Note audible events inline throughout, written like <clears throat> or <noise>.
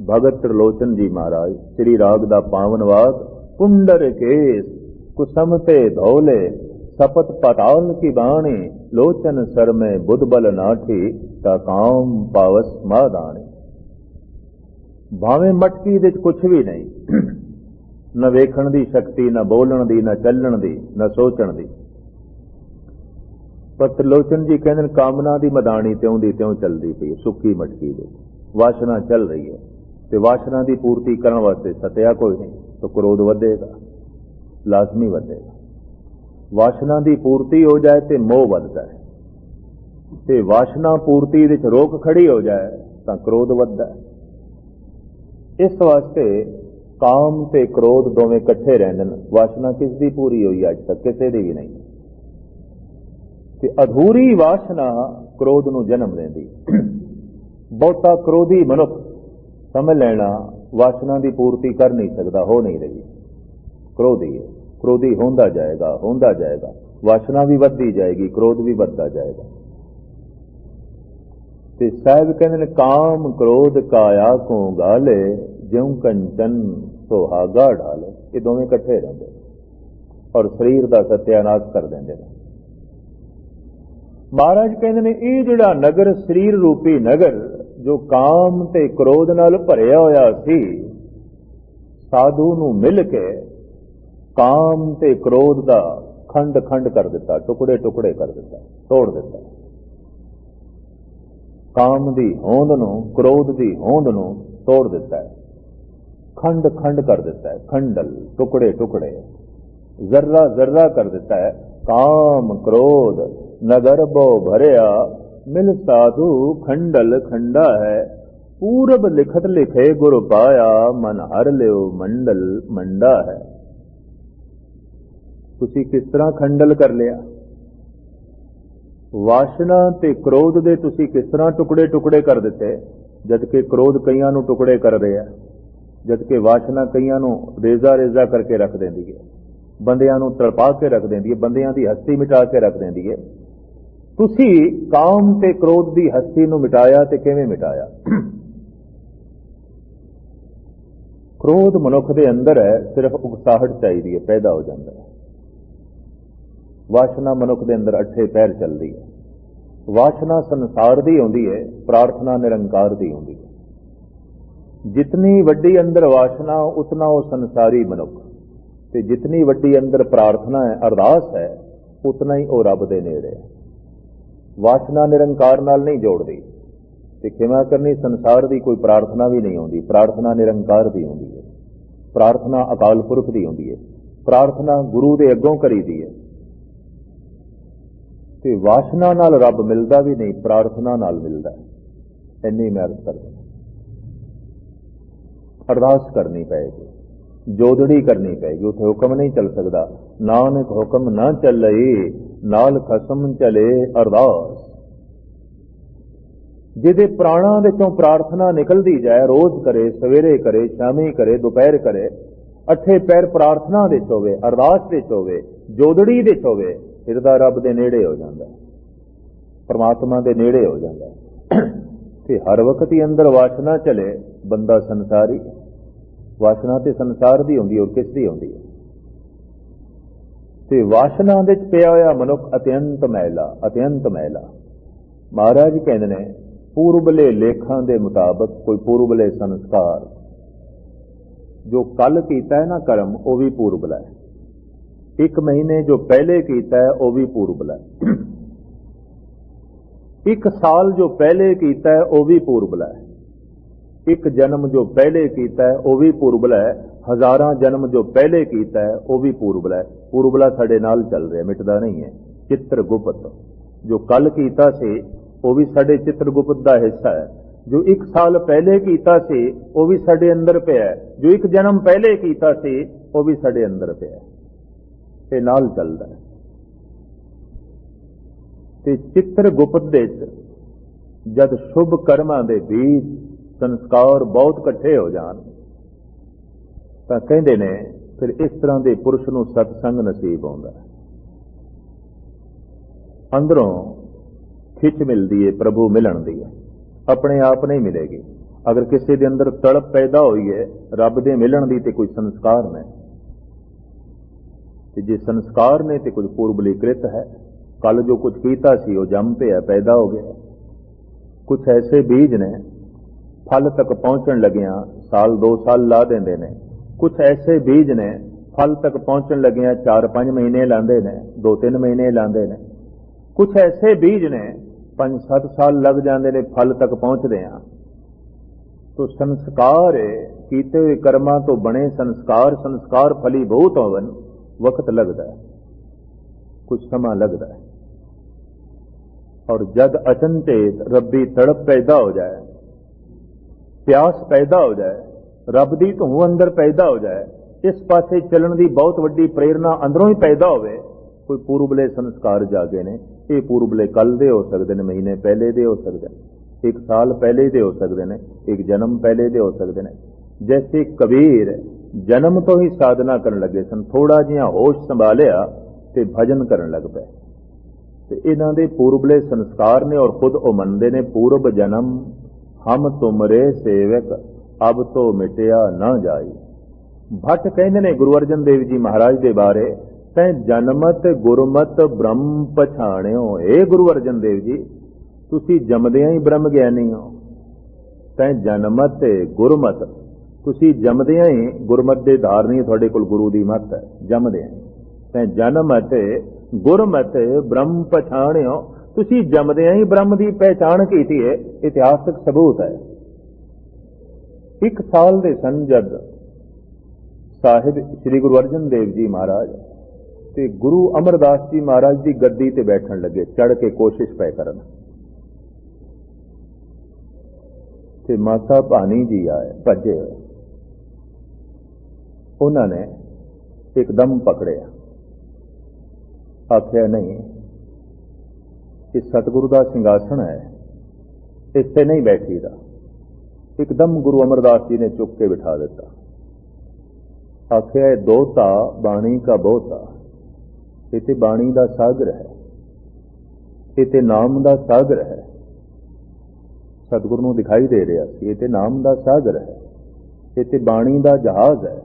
ਭਗਤ ਤ੍ਰਿਲੋਚਨ ਜੀ ਮਹਾਰਾਜ, ਸ੍ਰੀ ਰਾਗ ਦਾ ਪਾਵਨ ਵਾਕ ਪੁੰਡਰ ਕੇਸ, ਕੁਸਮ ਤੇ ਧੌਲੇ, ਸਪਤ ਪਤਾਲ ਕੀ ਬਾਣੀ, ਲੋਚਨ ਸਰ ਮੈਂ ਬੁੱਧ ਬਲ ਨਾਠੀ, ਤਾ ਕਾਮ ਪਾਵਸ ਮਾਦਾਣੀ। ਭਾਵੇਂ ਮਟਕੀ ਦੇ ਕੁਝ ਵੀ ਨਹੀਂ, <clears throat> ਨਾ ਵੇਖਣ ਦੀ ਸ਼ਕਤੀ, ਨਾ ਬੋਲਣ ਦੀ, ਨਾ ਚੱਲਣ ਦੀ, ਨਾ ਸੋਚਣ ਦੀ। ਪਰ ਤ੍ਰਿਲੋਚਨ ਜੀ ਕਹਿੰਦੇ ਕਾਮਨਾ ਦੀ ਮਦਾਨੀ ਤਿਉਂ ਦੀ ਤਿਉਂ ਚੱਲਦੀ ਪਈ ਸੁੱਕੀ ਮਟਕੀ ਦੇ ਵਾਸ਼ਨਾ ਚੱਲ ਰਹੀ ਹੈ। ਤੇ ਵਾਸ਼ਨਾ ਦੀ ਪੂਰਤੀ ਕਰਨ ਵਾਸਤੇ ਸਤਿਆ ਕੋਈ ਨਹੀਂ, ਤਾਂ ਕ੍ਰੋਧ ਵਧੇਗਾ, ਲਾਜ਼ਮੀ ਵਧੇਗਾ। ਵਾਸ਼ਨਾ ਦੀ ਪੂਰਤੀ ਹੋ ਜਾਏ ਤੇ ਮੋਹ ਵੱਧਦਾ ਹੈ। ਤੇ ਵਾਸ਼ਨਾ ਪੂਰਤੀ ਵਿੱਚ ਰੋਕ ਖੜੀ ਹੋ ਜਾਏ ਤਾਂ ਕ੍ਰੋਧ ਵੱਧਦਾ ਹੈ। ਇਸ ਵਾਸਤੇ ਕਾਮ ਤੇ ਕ੍ਰੋਧ ਦੋਵੇਂ ਇਕੱਠੇ ਰਹਿੰਦੇ ਨੇ। ਵਾਸ਼ਨਾ ਕਿਸ ਦੀ ਪੂਰੀ ਹੋਈ ਅੱਜ ਤੱਕ? ਕਿਸੇ ਦੀ ਵੀ ਨਹੀਂ। ਤੇ ਅਧੂਰੀ ਵਾਸ਼ਨਾ ਕ੍ਰੋਧ ਨੂੰ ਜਨਮ ਦਿੰਦੀ। ਬਹੁਤਾ ਕ੍ਰੋਧੀ ਮਨੁੱਖ ਸਮਝ ਲੈਣਾ, ਵਾਸ਼ਨਾ ਦੀ ਪੂਰਤੀ ਕਰ ਨਹੀਂ ਸਕਦਾ, ਹੋ ਨਹੀਂ ਰਹੀ। ਕ੍ਰੋਧੀ ਹੈ ਕ੍ਰੋਧੀ ਹੁੰਦਾ ਜਾਏਗਾ ਹੁੰਦਾ ਜਾਏਗਾ। ਵਾਸ਼ਨਾ ਵੀ ਵੱਧਦੀ ਜਾਏਗੀ, ਕ੍ਰੋਧ ਵੀ ਵੱਧਦਾ ਜਾਏਗਾ। ਤੇ ਸਾਹਿਬ ਕਹਿੰਦੇ ਨੇ, ਕਾਮ ਕ੍ਰੋਧ ਕਾਇਆ ਕੋ ਗਾਲੇ, ਜਿਉ ਕੰਚਨ ਸੁਹਾਗਾ ਢਾਲੇ ਇਹ ਦੋਵੇਂ ਇਕੱਠੇ ਰਹਿੰਦੇ ਔਰ ਸਰੀਰ ਦਾ ਸਤਿਆਨਾਸ਼ ਕਰ ਦਿੰਦੇ ਨੇ। ਮਹਾਰਾਜ ਕਹਿੰਦੇ ਨੇ, ਇਹ ਜਿਹੜਾ ਨਗਰ ਸਰੀਰ ਰੂਪੀ ਨਗਰ ਜੋ ਕਾਮ ਤੇ ਕ੍ਰੋਧ ਨਾਲ ਭਰਿਆ ਹੋਇਆ ਸੀ, ਸਾਧੂ ਨੂੰ ਮਿਲ ਕੇ ਕਾਮ ਤੇ ਕ੍ਰੋਧ ਦਾ ਖੰਡ ਖੰਡ ਕਰ ਦਿੱਤਾ ਟੁਕੜੇ ਟੁਕੜੇ ਕਰ ਦਿੱਤਾ, ਤੋੜ ਦਿੱਤਾ। ਕਾਮ ਦੀ ਹੋਂਦ ਨੂੰ, ਕ੍ਰੋਧ ਦੀ ਹੋਂਦ ਨੂੰ ਤੋੜ ਦਿੱਤਾ ਹੈ। ਖੰਡ ਖੰਡ ਕਰ ਦਿੱਤਾ ਹੈ, ਖੰਡਲ ਟੁਕੜੇ ਟੁਕੜੇ ਜ਼ਰਰਾ ਜ਼ਰਰਾ ਕਰ ਦਿੱਤਾ ਹੈ, ਕਾਮ, ਕ੍ਰੋਧ, ਨਗਰ ਬੋ ਭਰਿਆ ਮਿਲ ਸਾਧੂ ਖੰਡਲ ਖੰਡਾ ਹੈ। ਪੂਰਬ ਲਿਖਤ ਲਿਖੇ ਗੁਰ ਪਾਇਆ, ਮਨ ਹਰ ਲਿਓ ਮੰਡਲ ਮੰਡਾ ਹੈ। ਤੁਸੀਂ ਕਿਸ ਤਰ੍ਹਾਂ ਖੰਡਲ ਕਰ ਲਿਆ? ਵਾਸ਼ਨਾ ਤੇ ਕ੍ਰੋਧ ਦੇ ਤੁਸੀਂ ਕਿਸ ਤਰ੍ਹਾਂ ਟੁਕੜੇ ਟੁਕੜੇ ਕਰ ਦਿੱਤੇ? ਜਦ ਕਿ ਕ੍ਰੋਧ ਕਈਆਂ ਨੂੰ ਟੁਕੜੇ ਕਰ ਰਿਹਾ ਜਦ ਕਿ ਵਾਸ਼ਨਾ ਕਈਆਂ ਨੂੰ ਰੇਜ਼ਾ ਰੇਜ਼ਾ ਕਰਕੇ ਰੱਖ ਦਿੰਦੀ ਹੈ। ਬੰਦਿਆਂ ਨੂੰ ਤੜਪਾ ਕੇ ਰੱਖ ਦਿੰਦੀ ਹੈ, ਬੰਦਿਆਂ ਦੀ ਹਸਤੀ ਮਿਟਾ ਕੇ ਰੱਖ ਦਿੰਦੀ ਹੈ। ਤੁਸੀਂ ਕਾਮ ਤੇ ਕ੍ਰੋਧ ਦੀ ਹਸਤੀ ਨੂੰ ਮਿਟਾਇਆ ਤੇ ਕਿਵੇਂ ਮਿਟਾਇਆ? ਕ੍ਰੋਧ ਮਨੁੱਖ ਦੇ ਅੰਦਰ ਹੈ, ਸਿਰਫ ਉਕਸਾਹਟ ਚਾਹੀਦੀ ਹੈ, ਪੈਦਾ ਹੋ ਜਾਂਦਾ ਹੈ। ਵਾਸ਼ਨਾ ਮਨੁੱਖ ਦੇ ਅੰਦਰ ਅੱਠੇ ਪੈਰ ਚੱਲਦੀ ਹੈ। ਵਾਸ਼ਨਾ ਸੰਸਾਰ ਦੀ ਆਉਂਦੀ ਹੈ, ਪ੍ਰਾਰਥਨਾ ਨਿਰੰਕਾਰ ਦੀ ਆਉਂਦੀ ਹੈ। ਜਿਤਨੀ ਵੱਡੀ ਅੰਦਰ ਵਾਸ਼ਨਾ, ਉਤਨਾ ਉਹ ਸੰਸਾਰੀ ਮਨੁੱਖ। ਤੇ ਜਿਤਨੀ ਵੱਡੀ ਅੰਦਰ ਪ੍ਰਾਰਥਨਾ ਹੈ, ਅਰਦਾਸ ਹੈ, ਉਤਨਾ ਹੀ ਉਹ ਰੱਬ ਦੇ ਨੇੜੇ ਹੈ। ਵਾਸ਼ਨਾ ਨਿਰੰਕਾਰ ਨਾਲ ਨਹੀਂ ਜੋੜਦੀ ਤੇ ਖਿਮਾ ਕਰਨੀ ਸੰਸਾਰ ਦੀ ਕੋਈ ਪ੍ਰਾਰਥਨਾ ਵੀ ਨਹੀਂ ਹੁੰਦੀ ਪ੍ਰਾਰਥਨਾ ਨਿਰੰਕਾਰ ਦੀ ਹੁੰਦੀ ਹੈ। ਪ੍ਰਾਰਥਨਾ ਅਕਾਲ ਪੁਰਖ ਦੀ ਹੁੰਦੀ ਹੈ। ਪ੍ਰਾਰਥਨਾ ਗੁਰੂ ਦੇ ਅੱਗੋਂ ਕਰੀਦੀ ਹੈ। ਤੇ ਵਾਸ਼ਨਾ ਨਾਲ ਰੱਬ ਮਿਲਦਾ ਵੀ ਨਹੀਂ, ਪ੍ਰਾਰਥਨਾ ਨਾਲ ਮਿਲਦਾ ਹੈ। ਇੰਨੀ ਮਿਹਨਤ ਕਰਦਾ ਅਰਦਾਸ ਕਰਨੀ ਪਏਗੀ। ਜੋਦੜੀ ਕਰਨੀ ਪਏਗੀ। ਉੱਥੇ ਹੁਕਮ ਨਹੀਂ ਚੱਲ ਸਕਦਾ। ਨਾਨਕ ਹੁਕਮ ਨਾ ਚੱਲਈ। ਨਾਲ ਖਸਮ ਚਲੇ ਅਰਦਾਸ। ਜਿਹਦੇ ਪ੍ਰਾਣਾਂ ਦੇ ਚੋਂ ਪ੍ਰਾਰਥਨਾ ਨਿਕਲਦੀ ਜਾਏ, ਰੋਜ਼ ਕਰੇ, ਸਵੇਰੇ ਕਰੇ, ਸ਼ਾਮੀ ਕਰੇ, ਦੁਪਹਿਰ ਕਰੇ, ਅੱਠੇ ਪੈਰ ਪ੍ਰਾਰਥਨਾ ਦੇ ਹੋਵੇ, ਅਰਦਾਸ ਦੇ ਹੋਵੇ, ਜੋਦੜੀ ਦੇ ਹੋਵੇ ਹਿਰਦਾ ਰੱਬ ਦੇ ਨੇੜੇ ਹੋ ਜਾਂਦਾ। ਪਰਮਾਤਮਾ ਦੇ ਨੇੜੇ ਹੋ ਜਾਂਦਾ। ਤੇ ਹਰ ਵਕਤ ਹੀ ਅੰਦਰ ਵਾਸ਼ਨਾ ਚਲੇ ਬੰਦਾ ਸੰਸਾਰੀ। ਵਾਸ਼ਨਾ ਤੇ ਸੰਸਾਰ ਦੀ ਹੁੰਦੀ ਔਰ ਕਿਸ ਦੀ ਹੁੰਦੀ ਹੈ? ਤੇ ਵਾਸ਼ਨਾ ਦੇ ਚ ਪਿਆ ਹੋਇਆ ਮਨੁੱਖ ਅਤਿਅੰਤ ਮਹਿਲਾ ਅਤਿਅੰਤ ਮਹਿਲਾ ਮਹਾਰਾਜ ਕਹਿੰਦੇ ਨੇ, ਪੂਰਬਲੇ ਲੇਖਾਂ ਦੇ ਮੁਤਾਬਕ ਕੋਈ ਪੂਰਬਲੇ ਸੰਸਕਾਰ। ਜੋ ਕੱਲ ਕੀਤਾ ਹੈ ਨਾ ਕਰਮ, ਉਹ ਵੀ ਪੂਰਬਲਾ ਹੈ। ਇੱਕ ਮਹੀਨੇ ਜੋ ਪਹਿਲੇ ਕੀਤਾ ਹੈ, ਉਹ ਵੀ ਪੂਰਬਲਾ ਹੈ। ਇੱਕ ਸਾਲ ਜੋ ਪਹਿਲੇ ਕੀਤਾ ਹੈ, ਉਹ ਵੀ ਪੂਰਬਲਾ ਹੈ। ਇੱਕ ਜਨਮ ਜੋ ਪਹਿਲੇ ਕੀਤਾ ਹੈ, ਉਹ ਵੀ ਪੂਰਬਲਾ ਹੈ। ਹਜ਼ਾਰਾਂ ਜਨਮ ਜੋ ਪਹਿਲੇ ਕੀਤਾ ਹੈ, ਉਹ ਵੀ ਪੂਰਬਲਾ ਹੈ। ਪੂਰਬਲਾ ਸਾਡੇ ਨਾਲ ਚੱਲ ਰਿਹਾ, ਮਿਟਦਾ ਨਹੀਂ ਹੈ। ਚਿੱਤਰ ਗੁਪਤ ਜੋ ਕੱਲ ਕੀਤਾ ਸੀ, ਉਹ ਵੀ ਸਾਡੇ ਚਿੱਤਰ ਗੁਪਤ ਦਾ ਹਿੱਸਾ ਹੈ। ਜੋ ਇੱਕ ਸਾਲ ਪਹਿਲੇ ਕੀਤਾ ਸੀ, ਉਹ ਵੀ ਸਾਡੇ ਅੰਦਰ ਪਿਆ ਹੈ। ਜੋ ਇੱਕ ਜਨਮ ਪਹਿਲੇ ਕੀਤਾ ਸੀ, ਉਹ ਵੀ ਸਾਡੇ ਅੰਦਰ ਪਿਆ ਹੈ। ਤੇ ਨਾਲ ਚੱਲਦਾ ਹੈ। ਤੇ ਚਿੱਤਰ ਗੁਪਤ ਦੇ ਚ ਜਦ ਸ਼ੁਭ ਕਰਮਾਂ ਦੇ ਬੀਜ, ਸੰਸਕਾਰ ਬਹੁਤ ਇਕੱਠੇ ਹੋ ਜਾਣ ਤਾਂ ਕਹਿੰਦੇ ਨੇ, ਫਿਰ ਇਸ ਤਰ੍ਹਾਂ ਦੇ ਪੁਰਸ਼ ਨੂੰ ਸਤਸੰਗ ਨਸੀਬ ਆਉਂਦਾ ਅੰਦਰੋਂ ਖਿੱਚ ਮਿਲਦੀ ਹੈ ਪ੍ਰਭੂ ਮਿਲਣ ਦੀ ਹੈ ਆਪਣੇ ਆਪ ਨਹੀਂ ਮਿਲੇਗੀ। ਅਗਰ ਕਿਸੇ ਦੇ ਅੰਦਰ ਤੜਪ ਪੈਦਾ ਹੋਈ ਹੈ ਰੱਬ ਦੇ ਮਿਲਣ ਦੀ ਤੇ ਕੋਈ ਸੰਸਕਾਰ ਨੇ ਤੇ ਜੇ ਸੰਸਕਾਰ ਨੇ ਤੇ ਕੁਝ ਪੂਰਬਲੀ ਕ੍ਰਿਤ ਹੈ ਕੱਲ ਜੋ ਕੁਝ ਕੀਤਾ ਸੀ, ਉਹ ਜੰਮ ਪਿਆ, ਪੈਦਾ ਹੋ ਗਿਆ। ਕੁਝ ਐਸੇ ਬੀਜ ਨੇ, ਫਲ ਤੱਕ ਪਹੁੰਚਣ ਲੱਗਿਆਂ, ਸਾਲ 2 ਸਾਲ ਲਾ ਦਿੰਦੇ ਨੇ। ਕੁਝ ਐਸੇ ਬੀਜ ਨੇ, ਫਲ ਤੱਕ ਪਹੁੰਚਣ ਲੱਗਿਆਂ 4-5 ਮਹੀਨੇ ਲਾਉਂਦੇ ਨੇ 2-3 ਮਹੀਨੇ ਲਾਉਂਦੇ ਨੇ। ਕੁਝ ਐਸੇ ਬੀਜ ਨੇ 5-7 ਸਾਲ ਲੱਗ ਜਾਂਦੇ ਨੇ ਫਲ ਤੱਕ ਪਹੁੰਚਦੇ ਆ। ਤੋ ਸੰਸਕਾਰ ਕੀਤੇ ਹੋਏ ਕਰਮਾਂ ਤੋਂ ਬਣੇ ਸੰਸਕਾਰ ਸੰਸਕਾਰ ਫਲੀ ਬਹੁਤ ਹੋਵਨ, ਵਕਤ ਲੱਗਦਾ ਹੈ। ਕੁਝ ਸਮਾਂ ਲੱਗਦਾ ਹੈ। ਔਰ ਜਦ ਅਚਨਚੇਤ ਰੱਬੀ ਤੜਪ ਪੈਦਾ ਹੋ ਜਾਏ, ਪਿਆਸ ਪੈਦਾ ਹੋ ਜਾਏ ਰੱਬ ਦੀ ਧੂੰ ਅੰਦਰ ਪੈਦਾ ਹੋ ਜਾਏ, ਇਸ ਪਾਸੇ ਚੱਲਣ ਦੀ ਬਹੁਤ ਵੱਡੀ ਪ੍ਰੇਰਣਾ ਅੰਦਰੋਂ ਹੀ ਪੈਦਾ ਹੋਵੇ, ਕੋਈ ਪੂਰਬਲੇ ਸੰਸਕਾਰ ਜਾਗੇ ਨੇ, ਇਹ ਪੂਰਬਲੇ ਕੱਲ ਦੇ ਹੋ ਸਕਦੇ ਨੇ, ਮਹੀਨੇ ਪਹਿਲੇ ਦੇ ਹੋ ਸਕਦੇ ਨੇ, ਇੱਕ ਸਾਲ ਪਹਿਲੇ ਦੇ ਹੋ ਸਕਦੇ ਨੇ, ਇੱਕ ਜਨਮ ਪਹਿਲੇ ਦੇ ਹੋ ਸਕਦੇ ਨੇ। ਜੈਸੇ ਕਬੀਰ ਜਨਮ ਤੋਂ ਹੀ ਸਾਧਨਾ ਕਰਨ ਲੱਗੇ ਸਨ, ਥੋੜਾ ਜਿਹਾ ਹੋਸ਼ ਸੰਭਾਲਿਆ ਤੇ ਭਜਨ ਕਰਨ ਲੱਗ ਪਏ। ਤੇ ਇਹਨਾਂ ਦੇ ਪੂਰਬਲੇ ਸੰਸਕਾਰ ਨੇ ਔਰ ਖੁਦ ਉਹ ਮੰਨਦੇ ਨੇ, ਪੂਰਬ ਜਨਮ ਹਮ ਤੁਮਰੇ ਸੇਵਕ ਅਬ ਤੋ ਮਿਟਿਆ ਨਾ ਜਾਈ। ਭੱਟ ਕਹਿੰਦੇ ਨੇ ਗੁਰੂ ਅਰਜਨ ਦੇਵ ਜੀ ਮਹਾਰਾਜ ਦੇ ਬਾਰੇ, ਤੈ ਜਨਮਤ ਗੁਰਮਤ ਬ੍ਰਹਮ ਪਛਾਣਿਓ। ਏ ਗੁਰੂ ਅਰਜਨ ਦੇਵ ਜੀ, ਤੁਸੀਂ ਜੰਮਦਿਆਂ ਹੀ ਬ੍ਰਹਮ ਗਿਆਨੀ ਹੋ। ਤੈ ਜਨਮਤ ਗੁਰਮਤ, ਤੁਸੀਂ ਜੰਮਦਿਆਂ ਹੀ ਗੁਰਮਤ ਦੇ ਧਾਰਨੀ ਤੁਹਾਡੇ ਕੋਲ ਗੁਰੂ ਦੀ ਮੱਤ ਹੈ, ਜੰਮਦਿਆਂ ਹੀ। ਤੈ ਜਨਮਤ ਗੁਰਮਤ ਬ੍ਰਹਮ ਪਛਾਣਿਓ। ਤੁਸੀਂ ਜੰਮਦਿਆਂ ਹੀ ਬ੍ਰਹਮ ਦੀ ਪਹਿਚਾਣ ਕੀਤੀ ਹੈ, ਇਤਿਹਾਸਕ ਸਬੂਤ ਹੈ। ਇੱਕ ਸਾਲ ਦੇ ਸਨ ਜਦ ਸਾਹਿਬ ਸ੍ਰੀ ਗੁਰੂ ਅਰਜਨ ਦੇਵ ਜੀ ਮਹਾਰਾਜ ਤੇ ਗੁਰੂ ਅਮਰਦਾਸ ਜੀ ਮਹਾਰਾਜ ਦੀ ਗੱਦੀ ਤੇ ਬੈਠਣ ਲੱਗੇ ਚੜ ਕੇ ਕੋਸ਼ਿਸ਼ ਪੈ ਕਰਨ। ਤੇ ਮਾਤਾ ਭਾਨੀ ਜੀ ਆਏ, ਭੱਜੇ। ਉਹਨਾਂ ਨੇ ਇੱਕਦਮ ਪਕੜਿਆ। ਆਖਿਆ, ਨਹੀਂ, ਇਹ ਸਤਿਗੁਰੂ ਦਾ ਸਿੰਘਾਸਣ ਹੈ, ਇੱਥੇ ਨਹੀਂ ਬੈਠੀਦਾ। ਇੱਕਦਮ ਗੁਰੂ ਅਮਰਦਾਸ ਜੀ ਨੇ ਚੁੱਕ ਕੇ ਬਿਠਾ ਦਿੱਤਾ। ਆਖਿਆ, ਇਹ ਦੋਤਾ, ਬਾਣੀ ਕਾ ਬਹੁਤਾ। ਇਹ ਤੇ ਬਾਣੀ ਦਾ ਸਾਗਰ ਹੈ। ਇਹ ਤੇ ਨਾਮ ਦਾ ਸਾਗਰ ਹੈ। ਸਤਿਗੁਰ ਨੂੰ ਦਿਖਾਈ ਦੇ ਰਿਹਾ ਸੀ ਇਹ ਤੇ ਨਾਮ ਦਾ ਸਾਗਰ ਹੈ। ਇਹ ਤੇ ਬਾਣੀ ਦਾ ਜਹਾਜ਼ ਹੈ।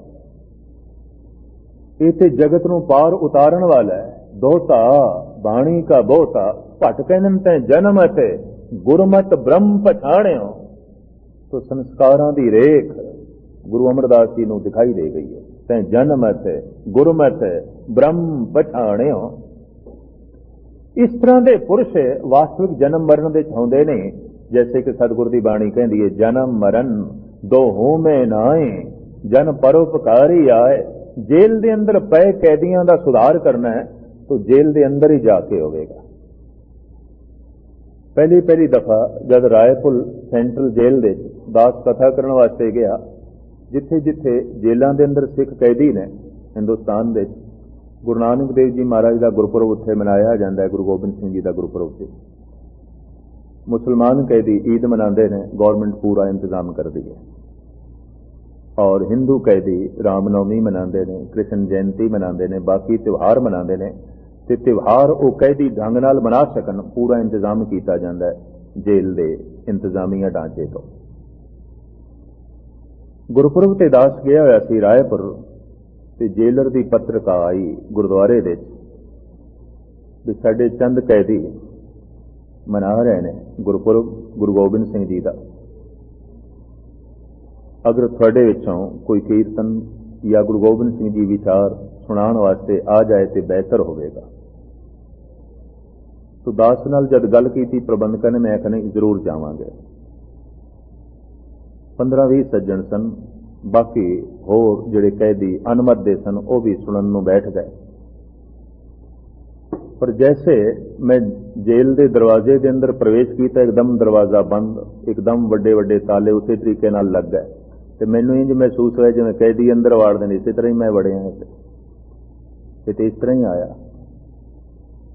ਇਹ ਤੇ ਜਗਤ ਨੂੰ ਪਾਰ ਉਤਾਰਨ ਵਾਲਾ ਹੈ। ਦੋਤਾ, ਬਾਣੀ ਕਾ ਬਹੁਤਾ। ਭਟ ਕਹਿੰਦੇ ਤੈ ਜਨਮ ਅਤੇ ਗੁਰਮਤ ਬ੍ਰਹਮ ਪਛਾਣਿਓ। ਤੋ ਸੰਸਕਾਰਾਂ ਦੀ ਰੇਖ ਗੁਰੂ ਅਮਰਦਾਸ ਜੀ ਨੂੰ ਦਿਖਾਈ ਦੇ ਗਈ ਹੈ। ਤੈ ਜਨਮਤ ਅਤੇ ਗੁਰਮਤ ਬ੍ਰਹਮ ਪਛਾਣਿਓ ਇਸ ਤਰ੍ਹਾਂ ਦੇ ਪੁਰਸ਼ ਵਾਸਤਵਿਕ ਜਨਮ ਮਰਨ ਦੇ ਚਾਹੁੰਦੇ ਨੇ, ਜੈਸੇ ਕਿ ਸਤਿਗੁਰ ਦੀ ਬਾਣੀ ਕਹਿੰਦੀ ਹੈ, ਜਨਮ ਮਰਨ, ਦੋ ਹੋਵੇਂ ਨਾਏ, ਜਨ ਪਰਉਪਕਾਰੀ ਆਏ। ਜੇਲ੍ਹ ਦੇ ਅੰਦਰ ਪਏ ਕੈਦੀਆਂ ਦਾ ਸੁਧਾਰ ਕਰਨਾ ਹੈ, ਤਾਂ ਜੇਲ੍ਹ ਦੇ ਅੰਦਰ ਹੀ ਜਾ ਕੇ ਹੋਵੇਗਾ। ਪਹਿਲੀ ਪਹਿਲੀ ਦਫਾ ਜਦ ਰਾਏਪੁਰ ਸੈਂਟਰਲ ਜੇਲ੍ਹ ਦੇ ਦਾਸ ਕਥਾ ਕਰਨ ਵਾਸਤੇ ਗਿਆ, ਜਿੱਥੇ ਜਿੱਥੇ ਜੇਲ੍ਹਾਂ ਦੇ ਅੰਦਰ ਸਿੱਖ ਕੈਦੀ ਨੇ, ਹਿੰਦੁਸਤਾਨ ਦੇ ਗੁਰੂ ਨਾਨਕ ਦੇਵ ਜੀ ਮਹਾਰਾਜ ਦਾ ਗੁਰਪੁਰਬ ਉੱਥੇ ਮਨਾਇਆ ਜਾਂਦਾ ਹੈ, ਗੁਰੂ ਗੋਬਿੰਦ ਸਿੰਘ ਜੀ ਦਾ ਗੁਰਪੁਰਬ ਤੇ ਮੁਸਲਮਾਨ ਕੈਦੀ ਈਦ ਮਨਾਉਂਦੇ ਨੇ ਗਵਰਨਮੈਂਟ ਪੂਰਾ ਇੰਤਜ਼ਾਮ ਕਰਦੀ ਹੈ। ਔਰ ਹਿੰਦੂ ਕੈਦੀ ਰਾਮਨੌਮੀ ਮਨਾਉਂਦੇ ਨੇ, ਕ੍ਰਿਸ਼ਨ ਜਯੰਤੀ ਮਨਾਉਂਦੇ ਨੇ, ਬਾਕੀ ਤਿਉਹਾਰ ਮਨਾਉਂਦੇ ਨੇ, ਤੇ ਤਿਉਹਾਰ ਉਹ ਕੈਦੀ ਢੰਗ ਨਾਲ ਮਨਾ ਸਕਣ, ਪੂਰਾ ਇੰਤਜ਼ਾਮ ਕੀਤਾ ਜਾਂਦਾ ਹੈ, ਜੇਲ੍ਹ ਦੇ ਇੰਤਜ਼ਾਮੀਆਂ ਢਾਂਚੇ ਤੋਂ। ਗੁਰਪੁਰਬ ਤੇ ਦਾਸ ਗਿਆ ਹੋਇਆ ਸੀ ਰਾਏਪੁਰ ਤੇ ਜੇਲਰ ਦੀ ਪੱਤਰਕਾ ਆਈ ਗੁਰਦੁਆਰੇ ਦੇ ਵਿੱਚ ਵੀ ਸਾਡੇ ਚੰਦ ਕੈਦੀ ਮਨਾ ਰਹੇ ਨੇ ਗੁਰਪੁਰਬ, ਗੁਰੂ ਗੋਬਿੰਦ ਸਿੰਘ ਜੀ ਦਾ। ਅਗਰ ਤੁਹਾਡੇ ਵਿੱਚੋਂ ਕੋਈ ਕੀਰਤਨ ਜਾਂ ਗੁਰੂ ਗੋਬਿੰਦ ਸਿੰਘ ਜੀ ਵਿਚਾਰ ਸੁਣਾਉਣ ਵਾਸਤੇ ਆ ਜਾਏ ਤੇ ਬਿਹਤਰ ਹੋਵੇਗਾ। ਸੋ ਦਾਸ ਨਾਲ ਜਦ ਗੱਲ ਕੀਤੀ ਪ੍ਰਬੰਧਕਾਂ ਨੇ, ਮੈਂ ਆਖਿਆ ਜ਼ਰੂਰ ਜਾਵਾਂਗੇ। 15-20 ਸੱਜਣ ਸਨ, ਬਾਕੀ ਹੋਰ ਜਿਹੜੇ ਕੈਦੀ ਅਨਮਤ ਦੇ ਸਨ, ਉਹ ਵੀ ਸੁਣਨ ਨੂੰ ਬੈਠ ਗਏ। ਪਰ ਜੈਸੇ ਮੈਂ ਜੇਲ੍ਹ ਦੇ ਦਰਵਾਜ਼ੇ ਦੇ ਅੰਦਰ ਪ੍ਰਵੇਸ਼ ਕੀਤਾ, ਇੱਕਦਮ ਦਰਵਾਜ਼ਾ ਬੰਦ, ਇੱਕਦਮ ਵੱਡੇ ਵੱਡੇ ਤਾਲੇ ਉਸੇ ਤਰੀਕੇ ਨਾਲ ਲੱਗ ਗਏ। ਤੇ ਮੈਨੂੰ ਇੰਜ ਮਹਿਸੂਸ ਹੋਇਆ ਜਿਵੇਂ ਕੈਦੀ ਅੰਦਰ ਵਾੜਦੇ ਨੇ ਇਸੇ ਤਰ੍ਹਾਂ ਹੀ ਮੈਂ ਵੜਿਆ ਇੱਥੇ। ਤੇ ਇਸ ਤਰ੍ਹਾਂ ਹੀ ਆਇਆ।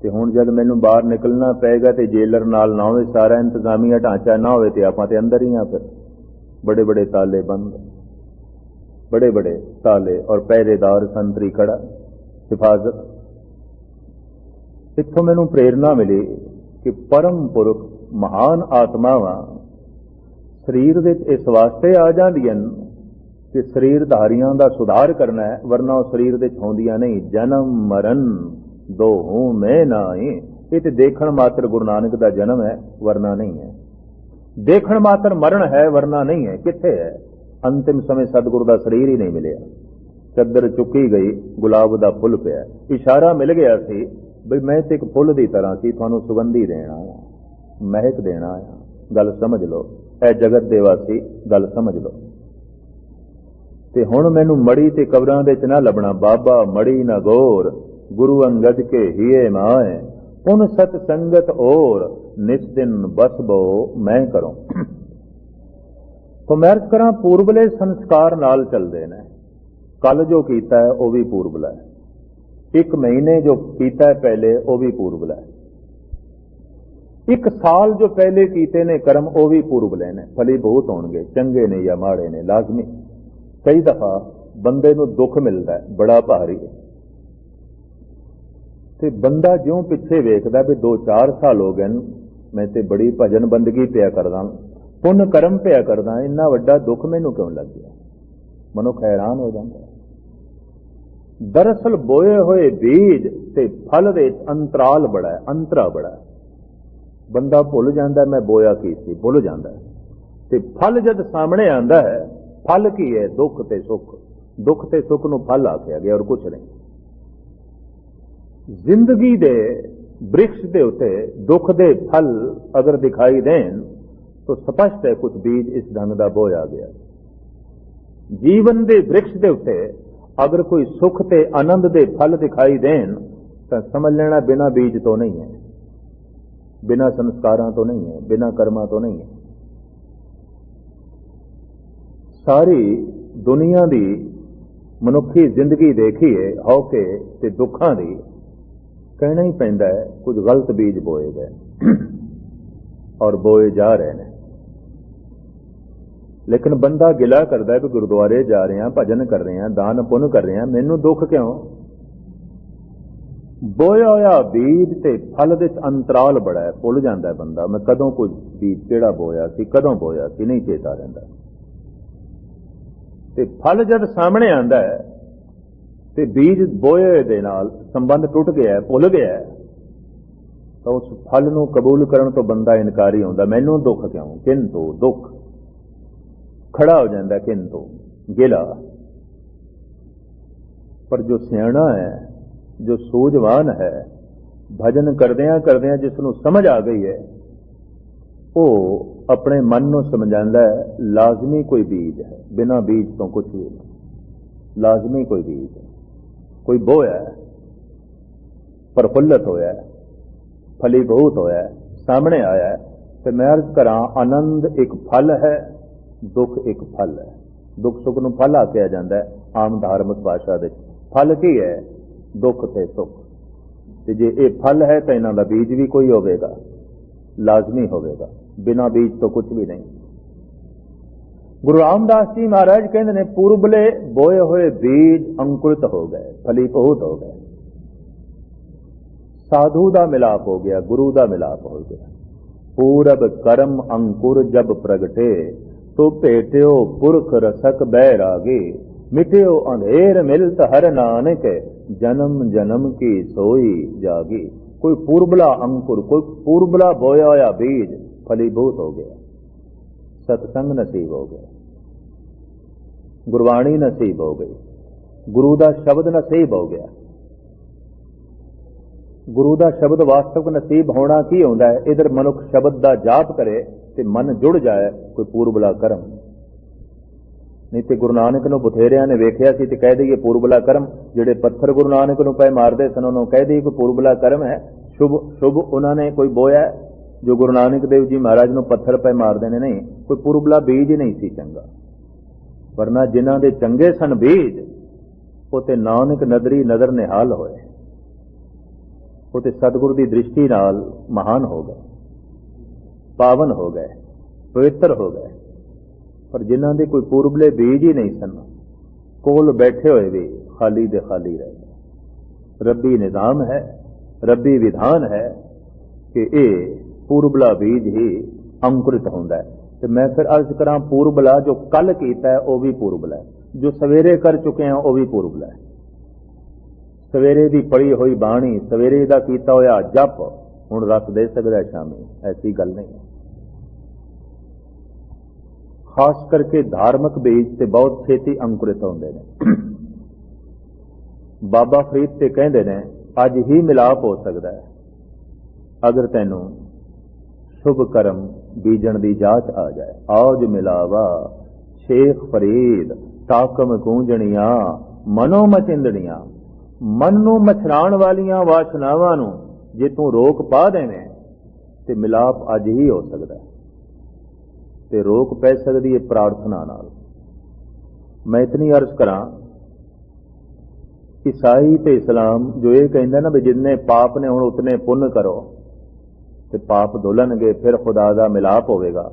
ਤੇ ਹੁਣ ਜਦ ਮੈਨੂੰ ਬਾਹਰ ਨਿਕਲਣਾ ਪਏਗਾ ਤੇ ਜੇਲਰ ਨਾਲ ਨਾ ਹੋਵੇ, ਸਾਰਾ ਇੰਤਜ਼ਾਮੀਆ ਢਾਂਚਾ ਨਾ ਹੋਵੇ ਤੇ ਆਪਾਂ ਤੇ ਅੰਦਰ ਹੀ ਆ ਫਿਰ। ਬੜੇ ਬੜੇ ਤਾਲੇ ਬੰਦ ਬੜੇ ਬੜੇ ਤਾਲੇ ਔਰ ਪਹਿਰੇਦਾਰ ਸੰਤਰੀ ਖੜਾ ਹਿਫਾਜ਼ਤ ਇੱਥੋਂ ਮੈਨੂੰ ਪ੍ਰੇਰਣਾ ਮਿਲੀ ਕਿ ਪਰਮ ਪੁਰਖ ਮਹਾਨ ਆਤਮਾਵਾਂ ਸਰੀਰ ਵਿੱਚ ਇਸ ਵਾਸਤੇ ਆ ਜਾਂਦੀਆਂ ਨੇ ਕਿ ਸਰੀਰਧਾਰੀਆਂ ਦਾ ਸੁਧਾਰ ਕਰਨਾ ਹੈ ਵਰਨਾ ਉਹ ਸਰੀਰ ਵਿੱਚ ਹੁੰਦੀਆਂ ਨਹੀਂ ਜਨਮ ਮਰਨ ਦੋ ਹੂੰ ਮੈਂ ਨਾਹੀ ਇਹ ਤੇ ਦੇਖਣ ਮਾਤਰ ਗੁਰੂ ਨਾਨਕ ਦਾ ਜਨਮ ਹੈ ਵਰਨਾ ਨਹੀਂ ਹੈ ਦੇਖਣ ਮਾਤਰ ਮਰਨ ਹੈ, ਵਰਨਾ ਨਹੀਂ ਹੈ। ਕਿੱਥੇ ਹੈ? ਅੰਤਿਮ ਸਮੇਂ ਸਤਿਗੁਰੂ ਦਾ ਸਰੀਰ ਹੀ ਨਹੀਂ ਮਿਲਿਆ। ਚੱਦਰ ਚੁੱਕੀ ਗਈ, ਗੁਲਾਬ ਦਾ ਫੁੱਲ ਪਿਆ। ਇਸ਼ਾਰਾ ਮਿਲ ਗਿਆ ਸੀ, ਬਈ ਮੈਂ ਤੇ ਇੱਕ ਫੁੱਲ ਦੀ ਤਰ੍ਹਾਂ ਸੀ, ਤੁਹਾਨੂੰ ਸੁਗੰਧੀ ਦੇਣਾ ਆ ਮਹਿਕ ਦੇਣਾ ਆ ਗੱਲ ਸਮਝ ਲਓ। ਇਹ ਜਗਤ ਦੇ ਵਾਸੀ, ਗੱਲ ਸਮਝ ਲਓ। ਤੇ ਹੁਣ ਮੈਨੂੰ ਮੜੀ ਤੇ ਕਬਰਾਂ ਦੇ ਚ ਨਾ ਲੱਭਣਾ। ਬਾਬਾ, ਮੜੀ ਨਾ ਗੋਰ। ਗੁਰੂ ਅੰਗਦ ਕੇ ਹੀਏ ਮਾਏ। ਉਨ ਸਤ ਸੰਗਤ ਔਰ। ਨਿਸ ਦਿਨ ਬਸਬੋ ਮੈਂ ਕਰੋ। ਤੋਂ ਕਰਾਂ ਪੂਰਬਲੇ ਸੰਸਕਾਰ ਨਾਲ ਚੱਲਦੇ ਨੇ। ਕੱਲ ਜੋ ਕੀਤਾ ਹੈ, ਉਹ ਵੀ ਪੂਰਬਲਾ ਹੈ। ਇੱਕ ਮਹੀਨੇ ਜੋ ਕੀਤਾ ਹੈ ਪਹਿਲੇ, ਉਹ ਵੀ ਪੂਰਬਲਾ ਹੈ। ਇੱਕ ਸਾਲ ਜੋ ਪਹਿਲੇ ਕੀਤੇ ਨੇ ਕਰਮ, ਉਹ ਵੀ ਪੂਰਬਲੇ ਨੇ। ਫਲੀ ਬਹੁਤ ਹੋਣਗੇ, ਚੰਗੇ ਨੇ ਜਾਂ ਮਾੜੇ ਨੇ, ਲਾਜ਼ਮੀ। ਕਈ ਦਫਾ ਬੰਦੇ ਨੂੰ ਦੁੱਖ ਮਿਲਦਾ ਹੈ, ਬੜਾ ਭਾਰੀ ਹੈ। ਤੇ ਬੰਦਾ ਜਿਉਂ ਪਿੱਛੇ ਵੇਖਦਾ ਵੀ 2-4 ਸਾਲ ਹੋ ਗਏ ਮੈਂ ਤੇ ਬੜੀ ਭਜਨ ਬੰਦਗੀ ਪਿਆ ਕਰਦਾ ਪੁੰਨ ਕਰਮ ਪਿਆ ਕਰਦਾ ਇੰਨਾ ਵੱਡਾ ਦੁੱਖ ਮੈਨੂੰ ਕਿਉਂ ਲੱਗ ਗਿਆ? ਮਨੁੱਖ ਹੈਰਾਨ ਹੋ ਜਾਂਦਾ ਦਰਅਸਲ ਬੋਏ ਹੋਏ ਬੀਜ ਤੇ ਫਲ ਦੇ ਅੰਤਰਾਲ ਬੜਾ ਹੈ, ਅੰਤਰਾ ਬੜਾ ਹੈ। ਬੰਦਾ ਭੁੱਲ ਜਾਂਦਾ ਮੈਂ ਬੋਇਆ ਕੀ ਸੀ? ਭੁੱਲ ਜਾਂਦਾ ਤੇ ਫਲ ਜਦ ਸਾਹਮਣੇ ਆਂਦਾ ਹੈ, ਫਲ ਕੀ ਹੈ? ਦੁੱਖ ਤੇ ਸੁੱਖ। ਦੁੱਖ ਤੇ ਸੁੱਖ ਨੂੰ ਫਲ ਆਖਿਆ ਗਿਆ ਔਰ ਕੁਝ ਨਹੀਂ। ਜ਼ਿੰਦਗੀ ਦੇ ਬ੍ਰਿਕਸ਼ ਦੇ ਉੱਤੇ ਦੁੱਖ ਦੇ ਫਲ ਅਗਰ ਦਿਖਾਈ ਦੇਣ ਤਾਂ ਸਪਸ਼ਟ ਹੈ ਕੁਝ ਬੀਜ ਇਸ ਢੰਗ ਦਾ ਬੋਇਆ ਗਿਆ ਜੀਵਨ ਦੇ ਬ੍ਰਿਕਸ਼ ਦੇ ਉੱਤੇ ਅਗਰ ਕੋਈ ਸੁੱਖ ਤੇ ਆਨੰਦ ਦੇ ਫਲ ਦਿਖਾਈ ਦੇਣ ਤਾਂ ਸਮਝ ਲੈਣਾ ਬਿਨਾ ਬੀਜ ਤੋਂ ਨਹੀਂ ਹੈ ਬਿਨਾ ਸੰਸਕਾਰਾਂ ਤੋਂ ਨਹੀਂ ਹੈ ਬਿਨਾ ਕਰਮਾਂ ਤੋਂ ਨਹੀਂ ਹੈ ਸਾਰੀ ਦੁਨੀਆ ਦੀ ਮਨੁੱਖੀ ਜ਼ਿੰਦਗੀ ਦੇਖੀਏ ਹੌਕੇ ਤੇ ਦੁੱਖਾਂ ਦੀ ਕਹਿਣਾ ਹੀ ਪੈਂਦਾ ਹੈ, ਕੁਝ ਗਲਤ ਬੀਜ ਬੋਏ ਗਏ ਔਰ ਬੋਏ ਜਾ ਰਹੇ ਨੇ। ਲੇਕਿਨ ਬੰਦਾ ਗਿਲਾ ਕਰਦਾ ਹੈ ਕਿ ਗੁਰਦੁਆਰੇ ਜਾ ਰਹੇ ਹਾਂ, ਭਜਨ ਕਰ ਰਹੇ ਹਾਂ, ਦਾਨ ਪੁੰਨ ਕਰ ਰਹੇ ਹਾਂ, ਮੈਨੂੰ ਦੁੱਖ ਕਿਉਂ? ਬੋਇਆ ਹੋਇਆ ਬੀਜ ਤੇ ਫਲ ਦੇ ਅੰਤਰਾਲ ਬੜਾ ਹੈ, ਭੁੱਲ ਜਾਂਦਾ ਹੈ ਬੰਦਾ। ਮੈਂ ਕਦੋਂ ਕੁਝ ਬੀਜ ਕਿਹੜਾ ਬੋਇਆ ਸੀ, ਕਦੋਂ ਬੋਇਆ ਸੀ, ਨਹੀਂ ਚੇਤਾ ਰਹਿੰਦਾ। ਤੇ ਫਲ ਜਦ ਸਾਹਮਣੇ ਆਂਦਾ ਹੈ ਤੇ ਬੀਜ ਬੋਏ ਦੇ ਨਾਲ ਸੰਬੰਧ ਟੁੱਟ ਗਿਆ ਭੁੱਲ ਗਿਆ ਤਾਂ ਉਸ ਫਲ ਨੂੰ ਕਬੂਲ ਕਰਨ ਤੋਂ ਬੰਦਾ ਇਨਕਾਰੀ ਹੁੰਦਾ, ਮੈਨੂੰ ਦੁੱਖ ਕਿਉਂ? ਕਿੰਤੂ ਦੁੱਖ? ਖੜਾ ਹੋ ਜਾਂਦਾ ਕਿੰਤੂ ਗਿਲਾ। ਪਰ ਜੋ ਸਿਆਣਾ ਹੈ, ਜੋ ਸੂਝਵਾਨ ਹੈ, ਭਜਨ ਕਰਦਿਆਂ ਕਰਦਿਆਂ ਜਿਸ ਨੂੰ ਸਮਝ ਆ ਗਈ ਹੈ, ਉਹ ਆਪਣੇ ਮਨ ਨੂੰ ਸਮਝਾਉਂਦਾ ਹੈ, ਲਾਜ਼ਮੀ ਕੋਈ ਬੀਜ ਹੈ, ਬਿਨਾ ਬੀਜ ਤੋਂ ਕੁਝ ਵੀ ਨਹੀਂ। ਲਾਜ਼ਮੀ ਕੋਈ ਬੀਜ ਹੈ। ਕੋਈ ਬੋਇਆ ਪ੍ਰਫੁੱਲਤ ਹੋਇਆ ਫਲੀਭੂਤ ਹੋਇਆ ਸਾਹਮਣੇ ਆਇਆ ਹੈ, ਤੇ ਮੈਂ ਅਰਜ਼ ਕਰਾਂ, ਆਨੰਦ ਇੱਕ ਫਲ ਹੈ, ਦੁੱਖ ਇੱਕ ਫਲ ਹੈ। ਦੁੱਖ ਸੁੱਖ ਨੂੰ ਫਲ ਆਖਿਆ ਜਾਂਦਾ ਹੈ, ਆਮ ਧਾਰਮਿਕ ਭਾਸ਼ਾ ਵਿੱਚ। ਫਲ ਕੀ ਹੈ? ਦੁੱਖ ਤੇ ਸੁੱਖ। ਤੇ ਜੇ ਇਹ ਫਲ ਹੈ, ਤਾਂ ਇਹਨਾਂ ਦਾ ਬੀਜ ਵੀ ਕੋਈ ਹੋਵੇਗਾ, ਲਾਜ਼ਮੀ ਹੋਵੇਗਾ। ਬਿਨਾ ਬੀਜ ਤੋਂ ਕੁਝ ਵੀ ਨਹੀਂ। ਗੁਰੂ ਰਾਮਦਾਸ ਜੀ ਮਹਾਰਾਜ ਕਹਿੰਦੇ ਨੇ, ਪੂਰਬਲੇ ਬੋਏ ਹੋਏ ਬੀਜ ਅੰਕੁਰਿਤ ਹੋ ਗਏ, ਫਲੀਭੂਤ ਹੋ ਗਏ। ਸਾਧੂ ਦਾ ਮਿਲਾਪ ਹੋ ਗਿਆ, ਗੁਰੂ ਦਾ ਮਿਲਾਪ ਹੋ ਗਿਆ। ਪੂਰਬ ਕਰਮ ਅੰਕੁਰ ਜਬ ਪ੍ਰਗਟੇ, ਤੋ ਭੇਟਿਓ ਪੁਰਖ ਰਸਕ ਬਹਿ ਰਾਗੇ ਮਿਟਿਓ ਅੰਧੇਰ ਮਿਲਤ ਹਰ ਨਾਨਕ, ਜਨਮ ਜਨਮ ਕੀ ਸੋਈ ਜਾਗੀ। ਕੋਈ ਪੂਰਬਲਾ ਅੰਕੁਰ, ਕੋਈ ਪੂਰਬਲਾ ਬੋਇਆ ਹੋਇਆ ਬੀਜ ਫਲੀਭੂਤ ਹੋ ਗਿਆ। ਸਤਸੰਗ ਨਸੀਬ ਹੋ ਗਿਆ। ਗੁਰਬਾਣੀ ਨਸੀਬ ਹੋ ਗਈ। ਗੁਰੂ ਦਾ ਸ਼ਬਦ ਨਸੀਬ ਹੋ ਗਿਆ। ਗੁਰੂ ਦਾ ਸ਼ਬਦ ਵਾਸਤਵ ਨਸੀਬ ਹੋਣਾ ਕੀ ਹੁੰਦਾ ਹੈ? ਇਧਰ ਮਨੁੱਖ ਸ਼ਬਦ ਦਾ ਜਾਪ ਕਰੇ ਤੇ ਮਨ ਜੁੜ ਜਾਏ, ਕੋਈ ਪੂਰਬਲਾ ਕਰਮ। ਨਹੀਂ ਤੇ ਗੁਰੂ ਨਾਨਕ ਨੂੰ ਬਥੇਰਿਆਂ ਨੇ ਵੇਖਿਆ ਸੀ ਤੇ ਕਹਿ ਦਈਏ ਪੂਰਬਲਾ ਕਰਮ। ਜਿਹੜੇ ਪੱਥਰ ਗੁਰੂ ਨਾਨਕ ਨੂੰ ਪਏ ਮਾਰਦੇ ਸਨ, ਉਹਨੂੰ ਕਹਿ ਦਈਏ ਕੋਈ ਪੂਰਬਲਾ ਕਰਮ ਹੈ। ਸ਼ੁਭ ਸ਼ੁਭ ਉਹਨਾਂ ਨੇ ਕੋਈ ਬੋਇਆ ਜੋ ਗੁਰੂ ਨਾਨਕ ਦੇਵ ਜੀ ਮਹਾਰਾਜ ਨੂੰ ਪੱਥਰ ਪਏ ਮਾਰਦੇ ਨੇ, ਨਹੀਂ। ਕੋਈ ਪੂਰਬਲਾ ਬੀਜ ਨਹੀਂ ਸੀ ਚੰਗਾ। ਵਰਨਾ ਜਿਨ੍ਹਾਂ ਦੇ ਚੰਗੇ ਸਨ ਬੀਜ, ਉਹ ਤੇ ਨਾਨਕ ਨਦਰੀ ਨਜ਼ਰ ਨਿਹਾਲ ਹੋਏ। ਉਹ ਤੇ ਸਤਿਗੁਰੂ ਦੀ ਦ੍ਰਿਸ਼ਟੀ ਨਾਲ ਮਹਾਨ ਹੋ ਗਏ। ਪਾਵਨ ਹੋ ਗਏ, ਪਵਿੱਤਰ ਹੋ ਗਏ। ਪਰ ਜਿਨ੍ਹਾਂ ਦੇ ਕੋਈ ਪੂਰਬਲੇ ਬੀਜ ਹੀ ਨਹੀਂ ਸਨ, ਕੋਲ ਬੈਠੇ ਹੋਏ ਵੀ ਖਾਲੀ ਦੇ ਖਾਲੀ ਰਹਿ। ਗਏ ਰੱਬੀ ਨਿਜ਼ਾਮ ਹੈ, ਰੱਬੀ ਵਿਧਾਨ ਹੈ ਕਿ ਇਹ ਪੂਰਬਲਾ ਬੀਜ ਹੀ ਅੰਕੁਰਿਤ ਹੁੰਦਾ ਹੈ। ਤੇ ਮੈਂ ਫਿਰ ਅਰਜ਼ ਕਰਾਂ ਪੂਰਬਲਾ ਜੋ ਕੱਲ ਕੀਤਾ ਹੈ, ਉਹ ਵੀ ਪੂਰਬਲਾ ਜੋ ਸਵੇਰੇ ਕਰ ਚੁੱਕੇ ਹਾਂ, ਉਹ ਵੀ ਪੂਰਬਲਾ ਸਵੇਰੇ ਦੀ ਪੜੀ ਹੋਈ ਬਾਣੀ, ਸਵੇਰੇ ਦਾ ਕੀਤਾ ਹੋਇਆ ਜਪ, ਹੁਣ ਰਸ ਦੇ ਸਕਦਾ ਸ਼ਾਮੀ, ਐਸੀ ਗੱਲ ਨਹੀਂ ਖਾਸ ਕਰਕੇ ਧਾਰਮਿਕ ਬੀਜ ਤੇ ਬਹੁਤ ਛੇਤੀ ਅੰਕੁਰਿਤ ਹੁੰਦੇ ਨੇ। ਬਾਬਾ ਫਰੀਦ ਤੇ ਕਹਿੰਦੇ ਨੇ, ਅੱਜ ਹੀ ਮਿਲਾਪ ਹੋ ਸਕਦਾ ਹੈ। ਅਗਰ ਤੈਨੂੰ ਸ਼ੁਭ ਕਰਮ ਬੀਜਣ ਦੀ ਜਾਚ ਆ ਜਾਏ। ਆਜ ਮਿਲਾਵਾ, ਸ਼ੇਖ ਫਰੀਦ ਤਾਕਮ ਗੂੰਜਣੀਆਂ, ਮਨੋ ਮਚਿੰਦਣੀਆਂ। ਮਨ ਨੂੰ ਮਛਰਾਣ ਵਾਲੀਆਂ ਵਾਸਨਾਵਾਂ ਨੂੰ ਜੇ ਤੂੰ ਰੋਕ ਪਾ ਦੇਵੇਂ, ਤੇ ਮਿਲਾਪ ਅੱਜ ਹੀ ਹੋ ਸਕਦਾ ਤੇ ਰੋਕ ਪੈ ਸਕਦੀ ਹੈ ਪ੍ਰਾਰਥਨਾ ਨਾਲ। ਮੈਂ ਇਤਨੀ ਅਰਜ਼ ਕਰਾਂ ਈਸਾਈ ਤੇ ਇਸਲਾਮ ਜੋ ਇਹ ਕਹਿੰਦਾ ਨਾ ਵੀ ਜਿੰਨੇ ਪਾਪ ਨੇ ਹੁਣ ਉਤਨੇ ਪੁੰਨ ਕਰੋ। ਤੇ ਪਾਪ ਧੁਲਣਗੇ ਫਿਰ ਖੁਦਾ ਦਾ ਮਿਲਾਪ ਹੋਵੇਗਾ।